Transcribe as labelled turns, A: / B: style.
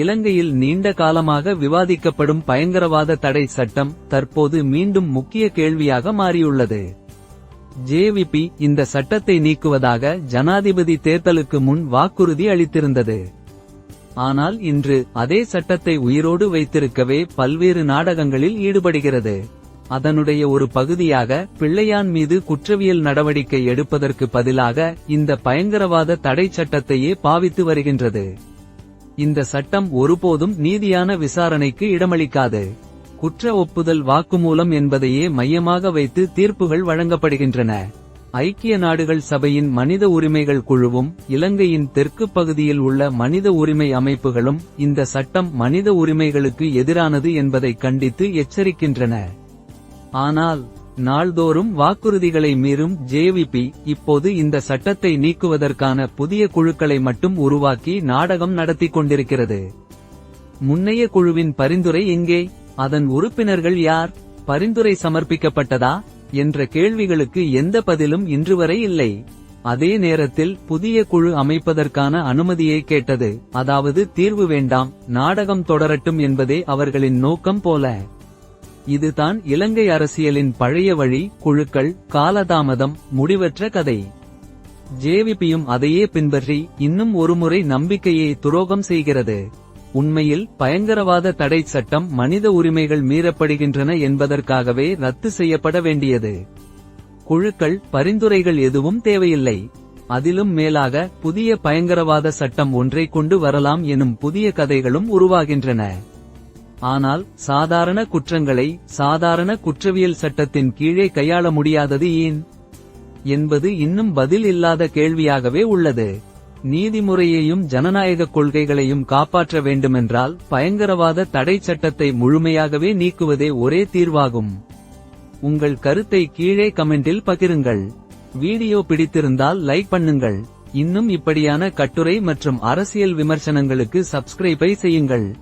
A: இலங்கையில் நீண்ட காலமாக விவாதிக்கப்படும் பயங்கரவாத தடை சட்டம் தற்போது மீண்டும் முக்கிய கேள்வியாக மாறியுள்ளது. ஜேவிபி இந்த சட்டத்தை நீக்குவதாக ஜனாதிபதி தேர்தலுக்கு முன் வாக்குறுதி அளித்திருந்தது. ஆனால் இன்று அதே சட்டத்தை உயிரோடு வைத்திருக்கவே பல்வேறு நாடகங்களில் ஈடுபடுகிறது. அதனுடைய ஒரு பகுதியாக பிள்ளையான் மீது குற்றவியல் நடவடிக்கை எடுப்பதற்கு பதிலாக இந்த பயங்கரவாத தடை சட்டத்தையே பாவித்து வருகின்றது. இந்த சட்டம் ஒருபோதும் நீதியான விசாரணைக்கு இடமளிக்காது. குற்ற ஒப்புதல் வாக்குமூலம் என்பதையே மையமாக வைத்து தீர்ப்புகள் வழங்கப்படுகின்றன. ஐக்கிய நாடுகள் சபையின் மனித உரிமைகள் குழுவும் இலங்கையின் தெற்கு பகுதியில் உள்ள மனித உரிமை அமைப்புகளும் இந்த சட்டம் மனித உரிமைகளுக்கு எதிரானது என்பதை கண்டித்து எச்சரிக்கின்றன. ஆனால் நாள்தோறும் வாக்குறுதிகளை மீறும் ஜேவிபி இப்போது இந்த சட்டத்தை நீக்குவதற்கான புதிய குழுக்களை மட்டும் உருவாக்கி நாடகம் நடத்தி கொண்டிருக்கிறது. முன்னைய குழுவின் பரிந்துரை எங்கே? அதன் உறுப்பினர்கள் யார்? பரிந்துரை சமர்ப்பிக்கப்பட்டதா? என்ற கேள்விகளுக்கு எந்த பதிலும் இன்று வரை இல்லை. அதே நேரத்தில் புதிய குழு அமைப்பதற்கான அனுமதியை கேட்டது அதாவது தீர்வு வேண்டாம் நாடகம் தொடரட்டும் என்பதே அவர்களின் நோக்கம் போல. இதுதான் இலங்கை அரசியலின் பழைய வழி குழுக்கள் காலதாமதம் முடிவற்ற கதை. ஜேவிபியும் அதையே பின்பற்றி இன்னும் ஒருமுறை நம்பிக்கையை துரோகம் செய்கிறது. உண்மையில் பயங்கரவாத தடை சட்டம் மனித உரிமைகள் மீறப்படுகின்றன என்பதற்காகவே ரத்து செய்யப்பட வேண்டியது. குழுக்கள் பரிந்துரைகள் எதுவும் தேவையில்லை. அதிலும் மேலாக புதிய பயங்கரவாத சட்டம் ஒன்றை கொண்டு வரலாம் எனும் புதிய கதைகளும் உருவாகின்றன. ஆனால் சாதாரண குற்றங்களை சாதாரண குற்றவியல் சட்டத்தின் கீழே கையாள முடியாதது ஏன்? என்பது இன்னும் பதில் இல்லாத கேள்வியாகவே உள்ளது. நீதிமுறையையும் ஜனநாயக கொள்கைகளையும் காப்பாற்ற வேண்டுமென்றால் பயங்கரவாத தடை சட்டத்தை முழுமையாகவே நீக்குவதே ஒரே தீர்வாகும். உங்கள் கருத்தை கீழே கமெண்டில் பகிருங்கள். வீடியோ பிடித்திருந்தால் லைக் பண்ணுங்கள். இன்னும் இப்படியான கட்டுரை மற்றும் அரசியல் விமர்சனங்களுக்கு சப்ஸ்கிரைபை செய்யுங்கள்.